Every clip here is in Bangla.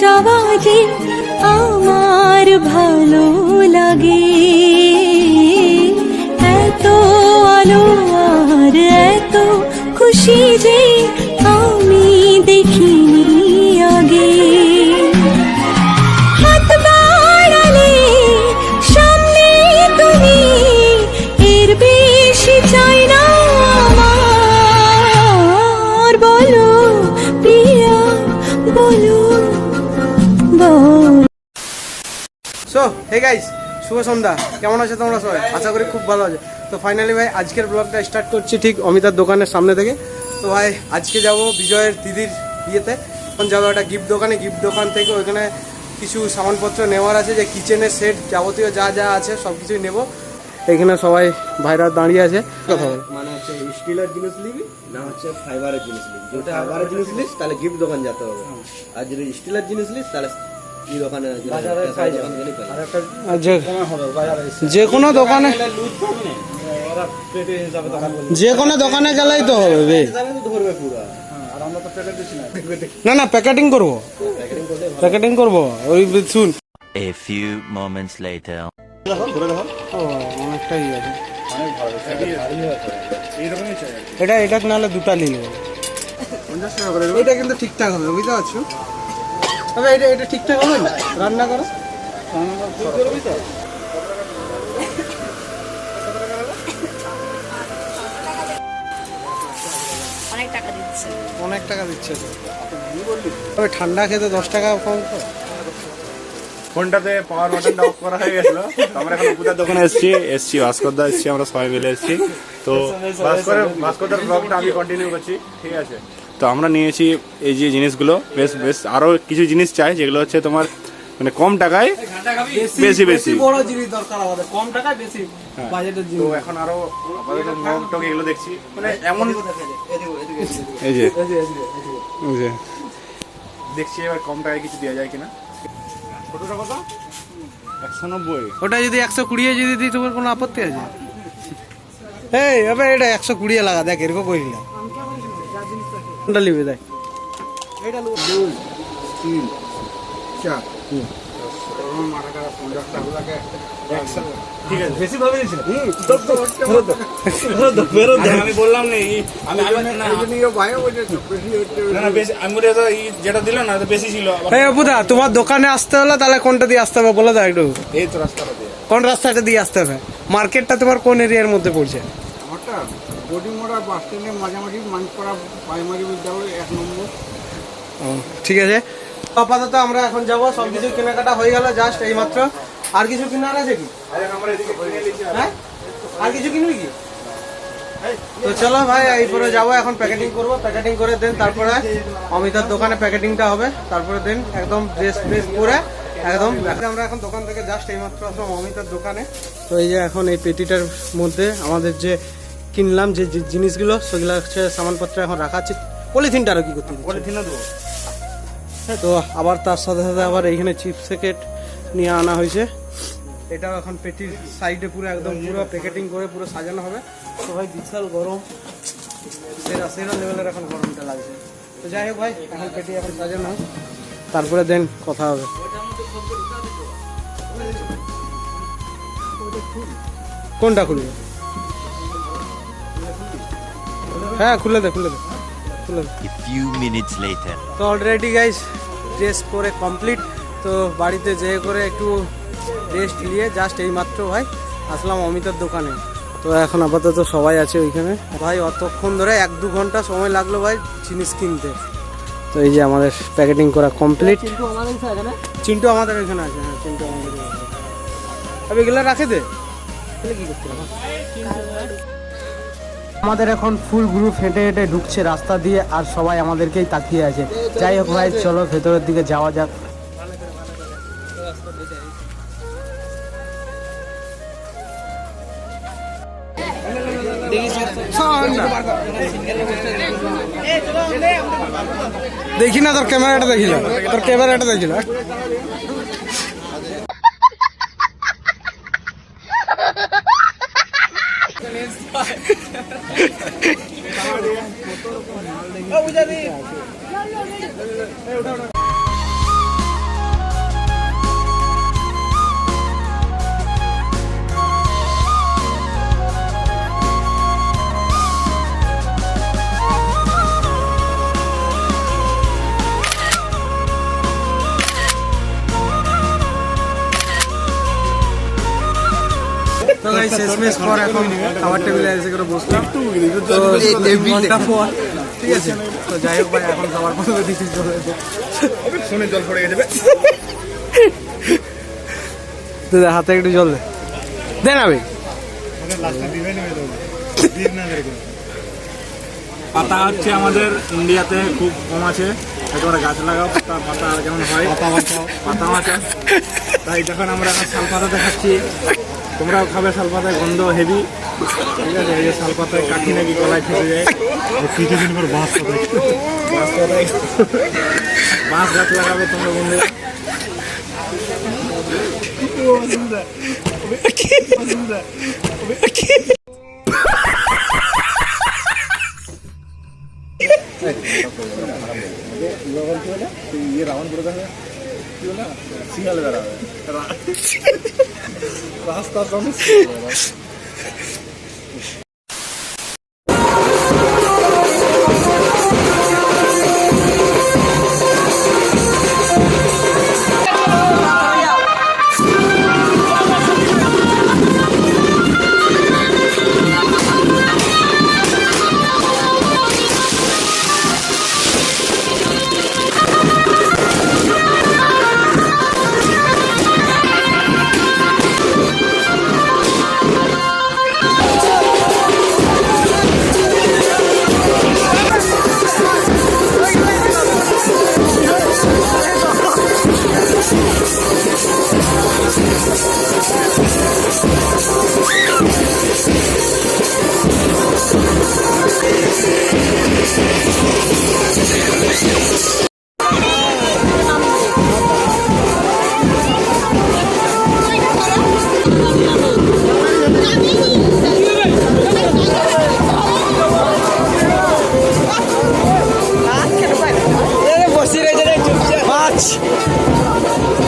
চাওয়া যে আমার ভালো লাগে। এত আলো আর এত খুশি যে আমি দেখিনি আগে। হাত বাড়ালে সামনে তুমি, এর বেশি চাই না আমার। বলো প্রিয়া, বলো সো হে গাইস শুভ সন্ধ্যা। কেমন আছে তোমরা সবাই? আশা করি খুব ভালো আছে। তো ফাইনালি ভাই, আজকের ব্লগটা স্টার্ট করছি ঠিক অমিতার দোকানের সামনে থেকে। তো ভাই, আজকে যাব বিজয়ের দিদির বিয়েতে। এখন যাব একটা গিফট দোকানে। গিফট দোকান থেকে ওইখানে কিছু সামানপত্র নেওয়ার আছে, যে কিচেনের সেট যাবতীয় যা যা আছে সব কিছুই নেব। এখানে সবাই ভাইরা দাঁড়িয়ে আছে। কথা মানে হচ্ছে স্টিলের জিনিস নিবি, না হচ্ছে ফাইবারের জিনিস নিবি। যদি ফাইবারের জিনিস নিস, তাহলে গিফট দোকান যেতে হবে। আর যদি স্টিলের জিনিস নিস, তাহলে যে কোনো দোকানে যে কোনো দোকানে গেলেই তো হবে না না প্যাকেটিং করব। প্যাকেটিং করব। ওই শুন। A few moments later. আছে। এটা এটা নাহলে দুটা নিয়ে এটা কিন্তু ঠিকঠাক হবে বুঝতে পারছ? তবে এটা এটা ঠিকঠাক হবে না? রান্না করো। রান্না করবি তো অনেক টাকা দিচ্ছে। অনেক টাকা দিচ্ছে। তো তবে ঠান্ডা খেতে দশ টাকা কম তো। ফোনটাতে পাওয়ার বাটনটা অফ করা হয়ে গেছিল আমরা এখন পূজার দোকানে এসেছি এসছি ভাস্করদা এসছি আমরা সবাই মিলে এসেছি। তো ভাস্করের ভাস্করদার ব্লগটা আমি কন্টিনিউ করছি ঠিক আছে? তো আমরা নিয়েছি এই যে জিনিসগুলো বেশ বেশ আরও কিছু জিনিস চাই যেগুলো হচ্ছে তোমার মানে কম টাকায় বেশি বেশি। বড় জিনিস দরকার আমাদের কম টাকায় বেশি বাজেটের তো জিনিস। এখন আরও আপাতত মগ টগ এগুলো দেখছি। মানে এমন এই যে এই যে দেখছি এবার কম টাকায় কিছু দেওয়া যায় কিনা। ছোটটা কত একশো নব্বই। ওটা যদি একশো কুড়ি যদি দিই তোমার কোনো আপত্তি আছে? এই এবার এটা একশো কুড়ি লাগা দেখ এরকম করি না। কোনটা নিবি দেখ। ঠিক আছে। বেশি ভাবে দিয়েছিল আমি বললাম না এই- আমি আমি না। না, না বেশি আমি বলি তো এই যেটা দিল না বেশি ছিল আবার এই তোমার দোকানে আসতে হলে তাহলে কোনটা দিয়ে আসতে হবে বলে দাও একটু। এই রাস্তাটা দিয়ে। কোন রাস্তাটা দিয়ে আসতে হবে? মার্কেটটা তোমার কোন এরিয়ার মধ্যে পড়ছে? বডিমোড়া বাস স্ট্যান্ডের মাঝামাঝি মানপাড়া প্রাইমারি বিদ্যালয় এক নম্বর। ঠিক আছে। আপাতত আমরা এখন যাব সব কিছু কেনাকাটা হয়ে গেল জাস্ট এইমাত্র। আর কিছু কেনার আছে কি? হ্যাঁ? আর কিছু কিনবি কি? তো চলো ভাই এরপরে যাব, এখন প্যাকেটিং করব। প্যাকেটিং করে দেন, তারপরে অমিতার দোকানে প্যাকেটিংটা হবে। তারপরে দেন, একদম ড্রেস ফ্রেস পরে একদম আমরা এখন দোকান থেকে জাস্ট এইমাত্র আসলাম অমিতার দোকানে। তো এই যে এখন এই পেটিটার মধ্যে আমাদের যে কিনলাম যে জিনিসগুলো সেগুলো হচ্ছে সামানপত্র এখন রাখা আছে। পলিথিনটা আরও কি করতে পলিথিন তো আবার তার সাথে সাথে আবার এইখানে চিপস প্যাকেট নিয়ে আনা হয়েছে। এটাও এখন পেটির সাইডে পুরো একদম পুরো প্যাকেটিং করে পুরো সাজানো হবে। সবাই বিশাল গরম। সেরা সেরা লেভেলের এখন গরমটা লাগছে। তো যাই হোক ভাই এখন পেটি এখন সাজানো হোক। তারপরে দেন কথা হবে। কোনটা খুলবে? হ্যাঁ খুলে দে খুলে দে খুলে দে। A few minutes later. তো অলরেডি গাইস ড্রেস পরে কমপ্লিট তো বাড়িতে যেয়ে করে একটু রেস্ট নিয়ে জাস্ট এই মাত্র ভাই আসলাম অমিতার দোকানে। তো এখন আপাতত সবাই আছে ওইখানে। ভাই অতক্ষণ ধরে এক দু ঘণ্টা সময় লাগল ভাই জিনিস কিনতে। তো এই যে আমাদের প্যাকেটিং করা কমপ্লিট চিন্টু আমাদের এখানে আছে হ্যাঁ চিন্টু আমাদের এখানে আছে। তবে এগুলো রাখে দে। তাহলে কি করতে হবে? আমাদের এখন ফুল গ্রুপ হেঁটে হেঁটে ঢুকছে, রাস্তা দিয়ে আর সবাই আমাদেরকেই তাকিয়ে আছে। যাই হোক ভাই, চলো ভেতরের দিকে যাওয়া যাক। দেখি না তোর ক্যামেরাটা দেখিল। তোর ক্যামেরাটা দেখিল। no, no. শেষমেশ পর এখন খাবার টেবিলে এসে করে বসলাম। তো ঘণ্টা পর ঠিক আছে? তো যাই হোক ভাই এখন খাবার পর দিচ্ছি শুনে জল পড়ে গেছে হাতে একটু জল দে। দে না পাতা হচ্ছে আমাদের ইন্ডিয়াতে খুব কম আছে। একেবারে গাছ লাগাও পাতা পাতা আর কেমন হয়? পাতা মাছা তাই যখন আমরা এখন শাল পাতা দেখাচ্ছি তোমরাও খাবে শাল পাতায় গন্ধ হেভি ঠিক আছে এই যে শাল পাতায় কাঠি নাকি গলায় ফেসে যায় কিছুদিন পর বাঁশ বাঁশ পাতায় বাঁশ গাছ লাগাবে তোমরা বন্ধুরা Was da sonst?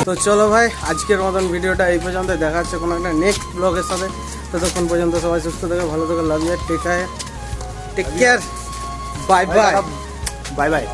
তো চলো ভাই আজকের মতন ভিডিওটা এই পর্যন্ত দেখা যাচ্ছে কোনো একটা নেক্সট ব্লগের সাথে। ততক্ষণ পর্যন্ত সবাই সুস্থ থাকে ভালো থাকে love take care take care bye bye bye bye